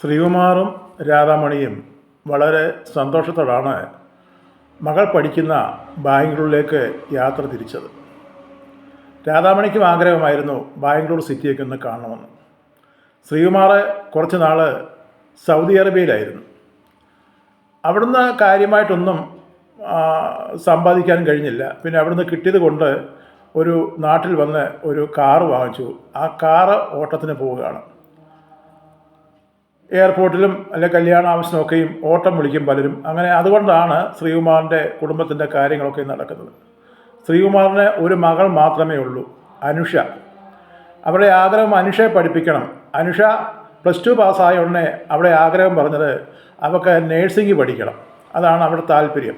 ശ്രീകുമാറും രാധാമണിയും വളരെ സന്തോഷത്തോടാണ് മകൾ പഠിക്കുന്ന ബാംഗ്ലൂരിലേക്ക് യാത്ര തിരിച്ചത്. രാധാമണിക്കും ആഗ്രഹമായിരുന്നു ബാംഗ്ലൂർ സിറ്റിയൊക്കെ ഒന്ന് കാണണമെന്ന്. ശ്രീകുമാർ കുറച്ച് നാൾ സൗദി അറേബ്യയിലായിരുന്നു. അവിടുന്ന് കാര്യമായിട്ടൊന്നും സമ്പാദിക്കാൻ കഴിഞ്ഞില്ല. പിന്നെ അവിടുന്ന് കിട്ടിയത് കൊണ്ട് ഒരു നാട്ടിൽ വന്ന് ഒരു കാറ് വാങ്ങിച്ചു. ആ കാറ് ഓട്ടത്തിന് പോവുകയാണ്. എയർപോർട്ടിലും അല്ലെ കല്യാണ ആവശ്യത്തിനൊക്കെയും ഓട്ടം വിളിക്കും പലരും. അങ്ങനെ അതുകൊണ്ടാണ് ശ്രീകുമാറിന്റെ കുടുംബത്തിന്റെ കാര്യങ്ങളൊക്കെ നടക്കുന്നത്. ശ്രീകുമാറിന് ഒരു മകൾ മാത്രമേ ഉള്ളൂ അനുഷ. അവരുടെ ആഗ്രഹം അനുഷയെ പഠിപ്പിക്കണം. അനുഷ പ്ലസ് ടു പാസ്സായ ഉടനെ അവിടെ ആഗ്രഹം പറഞ്ഞത് അവൾക്ക് നേഴ്സിംഗ് പഠിക്കണം. അതാണ് അവിടെ താല്പര്യം.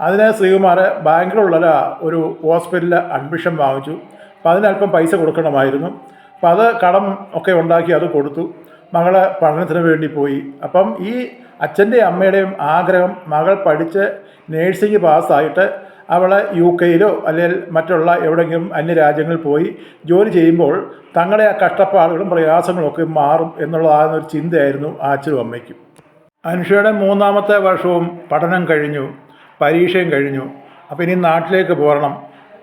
അതിനെ ശ്രീകുമാർ ബാംഗ്ലൂരിലുള്ള ഒരു ഹോസ്പിറ്റലിൽ അഡ്മിഷൻ വാങ്ങിച്ചു. അപ്പോൾ അതിനല്പം പൈസ കൊടുക്കണമായിരുന്നു. അപ്പം അത് കടം ഒക്കെ ഉണ്ടാക്കി അത് കൊടുത്തു. മകളെ പഠനത്തിന് വേണ്ടി പോയി. അപ്പം ഈ അച്ഛന്റെയും അമ്മയുടെയും ആഗ്രഹം മകൾ പഠിച്ച് നേഴ്സിംഗ് പാസ്സായിട്ട് അവൾ യു കെയിലോ അല്ലെങ്കിൽ മറ്റുള്ള എവിടെയെങ്കിലും അന്യരാജ്യങ്ങളിൽ പോയി ജോലി ചെയ്യുമ്പോൾ തങ്ങളെ ആ കഷ്ടപ്പാടുകളും പ്രയാസങ്ങളും ഒക്കെ മാറും എന്നുള്ളതാകുന്ന ഒരു ചിന്തയായിരുന്നു ആ അച്ഛനും അമ്മയ്ക്കും. അനുഷയുടെ മൂന്നാമത്തെ വർഷവും പഠനം കഴിഞ്ഞു പരീക്ഷയും കഴിഞ്ഞു. അപ്പോൾ ഇനി നാട്ടിലേക്ക് പോരണം.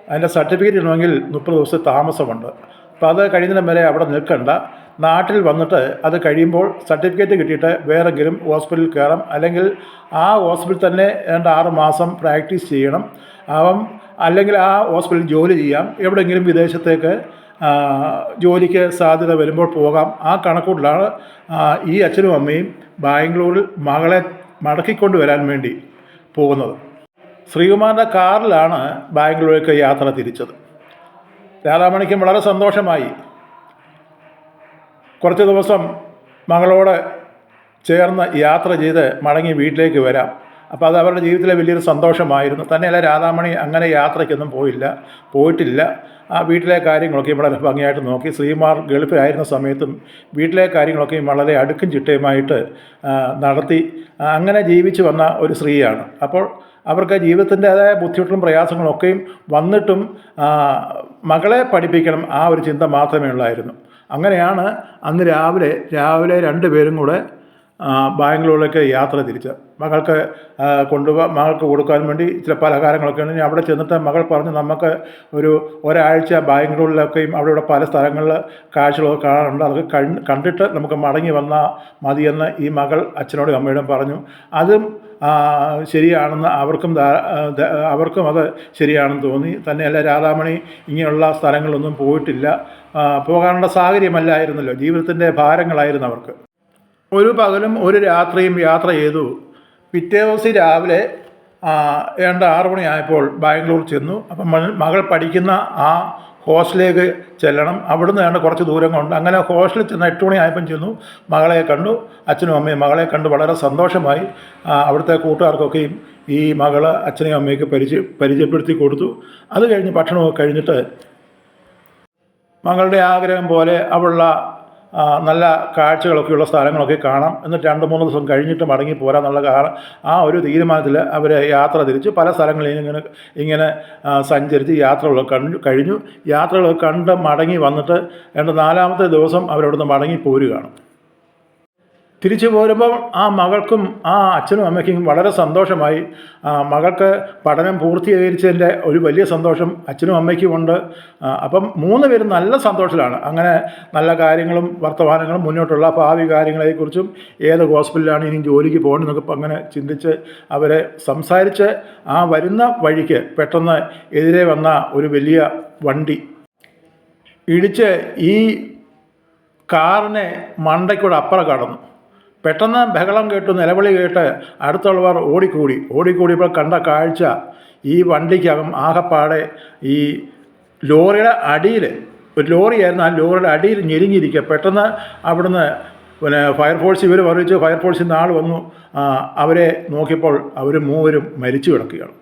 അതിന്റെ സർട്ടിഫിക്കറ്റ് ഇടണമെങ്കിൽ മുപ്പത് ദിവസത്തെ താമസമുണ്ട്. അപ്പോൾ അത് കഴിയുന്നതിന് വരെ അവിടെ നിൽക്കണ്ട. നാട്ടിൽ വന്നിട്ട് അത് കഴിയുമ്പോൾ സർട്ടിഫിക്കറ്റ് കിട്ടിയിട്ട് വേറെങ്കിലും ഹോസ്പിറ്റലിൽ കയറാം. അല്ലെങ്കിൽ ആ ഹോസ്പിറ്റലിൽ തന്നെ രണ്ട് ആറ് മാസം പ്രാക്ടീസ് ചെയ്യണം. അപ്പം അല്ലെങ്കിൽ ആ ഹോസ്പിറ്റലിൽ ജോലി ചെയ്യാം. എവിടെയെങ്കിലും വിദേശത്തേക്ക് ജോലിക്ക് സാധ്യത വരുമ്പോൾ പോകാം. ആ കണക്കൂട്ടിലാണ് ഈ അച്ഛനും അമ്മയും ബാംഗ്ലൂരിൽ മകളെ മടക്കിക്കൊണ്ട് വരാൻ വേണ്ടി പോകുന്നത്. ശ്രീകുമാറിന്റെ കാറിലാണ് ബാംഗ്ലൂരിലേക്ക് യാത്ര തിരിച്ചത്. രാധാമണിക്കും വളരെ സന്തോഷമായി. കുറച്ച് ദിവസം മകളോട് ചേർന്ന് യാത്ര ചെയ്ത് മടങ്ങി വീട്ടിലേക്ക് വരാം. അപ്പോൾ അത് അവരുടെ ജീവിതത്തിലെ വലിയൊരു സന്തോഷമായിരുന്നു. തന്നെയല്ല രാധാമണി അങ്ങനെ യാത്രയ്ക്കൊന്നും പോയില്ല. പോയിട്ടില്ല. ആ വീട്ടിലെ കാര്യങ്ങളൊക്കെ വളരെ ഭംഗിയായിട്ട് നോക്കി. ശ്രീമാർ ഗൾഫിലായിരുന്ന സമയത്തും വീട്ടിലെ കാര്യങ്ങളൊക്കെയും വളരെ അടുക്കും ചിട്ടയുമായിട്ട് നടത്തി അങ്ങനെ ജീവിച്ചു വന്ന ഒരു സ്ത്രീയാണ്. അപ്പോൾ അവർക്ക് ജീവിതത്തിന്റെതായ ബുദ്ധിമുട്ടും പ്രയാസങ്ങളും ഒക്കെയും വന്നിട്ടും മകളെ പഠിപ്പിക്കണം ആ ഒരു ചിന്ത മാത്രമേ ഉള്ളായിരുന്നു. അങ്ങനെയാണ് അന്ന് രാവിലെ രാവിലെ രണ്ടുപേരും കൂടെ ബാംഗ്ലൂരിലേക്ക് യാത്ര തിരിച്ച് മകൾക്ക് കൊണ്ടുപോകാൻ മകൾക്ക് കൊടുക്കാൻ വേണ്ടി ചില പലഹാരങ്ങളൊക്കെ ഉണ്ട്. അവിടെ ചെന്നിട്ട് മകൾ പറഞ്ഞു നമുക്ക് ഒരു ഒരാഴ്ച ബാംഗ്ലൂരിലൊക്കെയും അവിടെ ഇവിടെ പല സ്ഥലങ്ങളിൽ കാഴ്ചകളൊക്കെ കാണാറുണ്ട്. അതൊക്കെ കണ്ടിട്ട് നമുക്ക് മടങ്ങി വന്നാൽ മതിയെന്ന് ഈ മകൾ അച്ഛനോടും അമ്മയോടും പറഞ്ഞു. അതും ശരിയാണെന്ന് അവർക്കും അവർക്കും അത് ശരിയാണെന്ന് തോന്നി. തന്നെയല്ല രാധാമണി ഇങ്ങനെയുള്ള സ്ഥലങ്ങളൊന്നും പോയിട്ടില്ല. പോകാനുള്ള സാഹചര്യമല്ലായിരുന്നല്ലോ. ജീവിതത്തിന്റെ ഭാരങ്ങളായിരുന്നു അവർക്ക്. ഒരു പകലും ഒരു രാത്രിയും യാത്ര ചെയ്തു. പിറ്റേ ദിവസം രാവിലെ ഏണ്ട ആറു മണിയായപ്പോൾ ബാംഗ്ലൂർ ചെന്നു. അപ്പം മകൾ- പഠിക്കുന്ന ആ ഹോസ്റ്റലിലേക്ക് ചെല്ലണം. അവിടുന്ന് ഏണ്ട കുറച്ച് ദൂരം കൊണ്ട് അങ്ങനെ ഹോസ്റ്റലിൽ ചെന്ന് എട്ട് മണിയായപ്പം ചെന്നു. മകളെ കണ്ടു അച്ഛനും അമ്മയും മകളെ കണ്ട് വളരെ സന്തോഷമായി. അവിടുത്തെ കൂട്ടുകാർക്കൊക്കെയും ഈ മകൾ അച്ഛനെയും അമ്മയ്ക്ക് പരിചയ പരിചയപ്പെടുത്തി കൊടുത്തു. അത് കഴിഞ്ഞ് ഭക്ഷണമൊക്കെ കഴിഞ്ഞിട്ട് മകളുടെ ആഗ്രഹം പോലെ അവളുള്ള നല്ല കാഴ്ചകളൊക്കെയുള്ള സ്ഥലങ്ങളൊക്കെ കാണാം. എന്നിട്ട് രണ്ട് മൂന്ന് ദിവസം കഴിഞ്ഞിട്ട് മടങ്ങി പോരാന്നുള്ള കാരണം ആ ഒരു തീരുമാനത്തിൽ അവർ യാത്ര തിരിച്ച്. പല സ്ഥലങ്ങളിൽ ഇങ്ങനെ ഇങ്ങനെ സഞ്ചരിച്ച് യാത്രകളൊക്കെ കഴിഞ്ഞു. യാത്രകളൊക്കെ കണ്ട് മടങ്ങി വന്നിട്ട് രണ്ട് നാലാമത്തെ ദിവസം അവരവിടുന്ന് മടങ്ങി പോരുകയാണ്. തിരിച്ചു പോരുമ്പോൾ ആ മകൾക്കും ആ അച്ഛനും അമ്മയ്ക്കും വളരെ സന്തോഷമായി. മകൾക്ക് പഠനം പൂർത്തീകരിച്ചതിന്റെ ഒരു വലിയ സന്തോഷം അച്ഛനും അമ്മയ്ക്കും ഉണ്ട്. അപ്പം മൂന്ന് പേരും നല്ല സന്തോഷത്തിലാണ്. അങ്ങനെ നല്ല കാര്യങ്ങളും വർത്തമാനങ്ങളും മുന്നോട്ടുള്ള ഭാവി കാര്യങ്ങളെക്കുറിച്ചും ഏത് ഹോസ്പിറ്റലിലാണ് ഇനി ജോലിക്ക് പോകണമെന്നൊക്കെ അങ്ങനെ ചിന്തിച്ച് അവരെ സംസാരിച്ച് ആ വരുന്ന വഴിക്ക് പെട്ടെന്ന് എതിരെ വന്ന ഒരു വലിയ വണ്ടി ഇടിച്ച് ഈ കാറിനെ മണ്ടയ്ക്കൂടെ അപ്പുറം കടന്നു. പെട്ടെന്ന് ബഹളം കേട്ടു നിലവിളി കേട്ട് അടുത്തുള്ളവർ ഓടിക്കൂടി. ഓടിക്കൂടിയപ്പോൾ കണ്ട കാഴ്ച ഈ വണ്ടിക്കകം ആകപ്പാടെ ഈ ലോറിയുടെ അടിയിൽ ഒരു ലോറിയായിരുന്നു ആ ലോറിയുടെ അടിയിൽ ഞെരിഞ്ഞിരിക്കുക പെട്ടെന്ന് അവിടുന്ന് പിന്നെ ഫയർഫോഴ്സ് ഇവർ അറിയിച്ചു ഫയർഫോഴ്സിൽ നിന്ന് ആൾ വന്നു. അവരെ നോക്കിയപ്പോൾ അവർ മൂവരും മരിച്ചു കിടക്കുകയാണ്.